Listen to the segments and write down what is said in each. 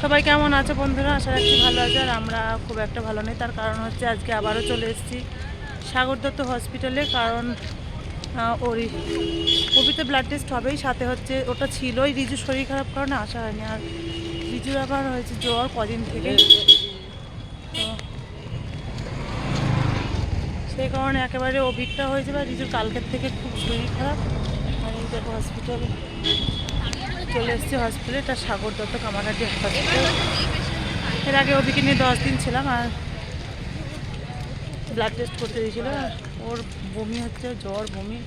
সবাই কেমন আছে বন্ধুরা? আশা রাখছি ভালো আছে আর আমরা খুব একটা ভালো নেই। তার কারণ হচ্ছে আজকে আবারও চলে এসেছি সাগর দত্ত হসপিটালে কারণ ওরই কবিতে ব্লাড টেস্ট হবেই। সাথে হচ্ছে ওটা ছিলই রিজুর শরীর খারাপ কারণে আসা হয়নি। আর রিজুর আবার হয়েছে জ্বর কদিন থেকে। সেই কারণে একেবারে অভিজ্ঞতা হয়েছে বা রিজুর কালকের থেকে খুব শরীর খারাপ। আর এই দেখো হসপিটালে চলে এসেছি হসপিটালে এটা সাগর দত্ত কামারহাটি হসপিটাল এর আগে ওদিকে নিয়ে দশ দিন ছিলাম আর ব্লাড টেস্ট করতে দিয়েছিল। ওর বমি হচ্ছে, জ্বর, বমি,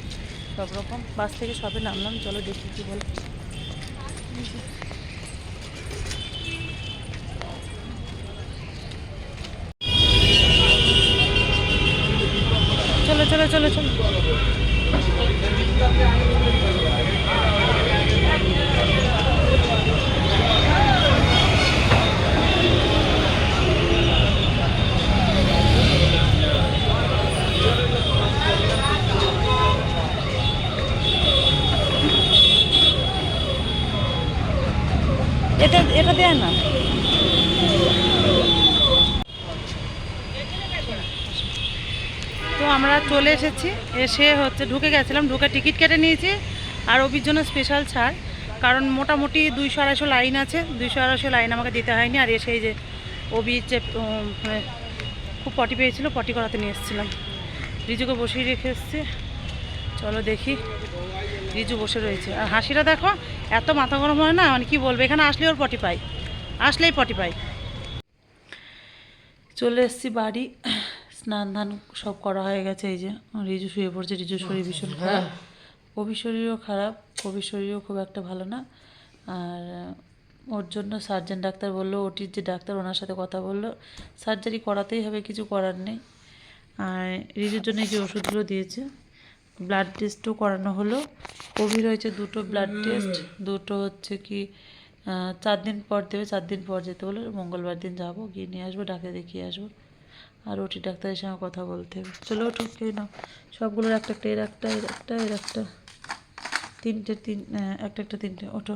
সব রকম। বাস থেকে সবে নামলাম, চলো দেখি কী বলে। চলো চলো চলো চলো। এটা এটা দেয় না। তো আমরা চলে এসেছি, এসে হচ্ছে ঢুকে গেছিলাম, ঢুকে টিকিট কেটে নিয়েছি, আর ওবির জন্য স্পেশাল ছাড়, কারণ মোটামুটি দুইশো আড়াইশো লাইন আছে, দুইশো আড়াইশো লাইন আমাকে দিতে হয়নি, আর এসে যে ওবি যে মানে খুব পটি পেয়েছিল পটি করাতে নিয়ে এসেছিলাম। রিজুকে বসিয়ে রেখে এসেছি। চলো দেখি। রিজু বসে রয়েছে। আর হাসিটা দেখো এত মাথা গরম হয় না মানে কি বলব এখানে আসলে ওর পটি পাই আসলেই পটি পাই চলে এসেছি বাড়ি। স্নান ধান সব করা হয়ে গেছে এই যে রিজু শুয়ে পড়ছে রিজুর শরীর ভীষণ খারাপ। কবির শরীরও খারাপ কবির শরীরও খুব একটা ভালো না। আর ওর জন্য সার্জেন ডাক্তার বলল ওটির যে ডাক্তার ওনার সাথে কথা বলল সার্জারি করাতেই হবে কিছু করার নেই। আর রিজুর জন্য এই যে ওষুধগুলো দিয়েছে ব্লাড টেস্টও করানো হলো। কোভিড হয়েছে দুটো ব্লাড টেস্ট দুটো হচ্ছে কি চার দিন পর দেবে চার দিন পর যেতে হলো মঙ্গলবার দিন যাব গিয়ে নিয়ে আসব ডাক্তার দেখিয়ে আসব। আর ওটি ডাক্তারের সঙ্গে কথা বলতে হবে। চলো ওটু খেয়ে নাও। সবগুলোর একটা একটা এর একটা এর একটা এর একটা তিনটে তিন একটা একটা তিনটে ওঠো।